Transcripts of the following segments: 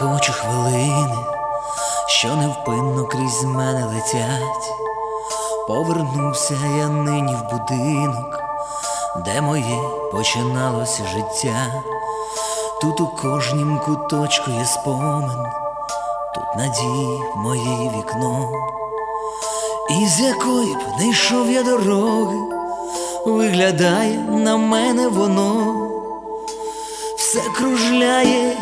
хочу хвилини, що невпинно крізь мене летять. Повернувся я нині в будинок, де моє починалося життя. Тут у кожнім куточку є спомин, тут надії моє вікно. І з якої б не йшов я дороги, виглядає на мене воно, все кружляє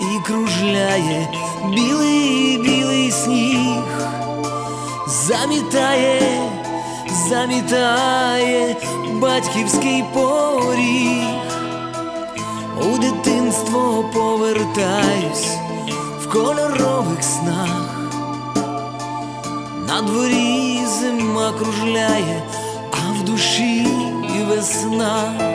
і кружляє білий білий сніг, замітає, замітає батьківський поріг. У дитинство повертаюсь в кольорових снах. На дворі зима кружляє, а в душі весна.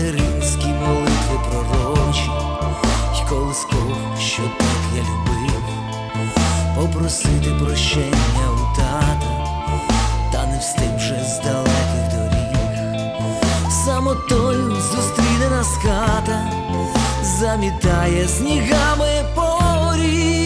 Материнські молитви пророчі, й колисков, що так я любив, попросити прощення у тата, та не встиг вже з далеких доріг, самотою зустріне нас хата, замітає снігами поріг.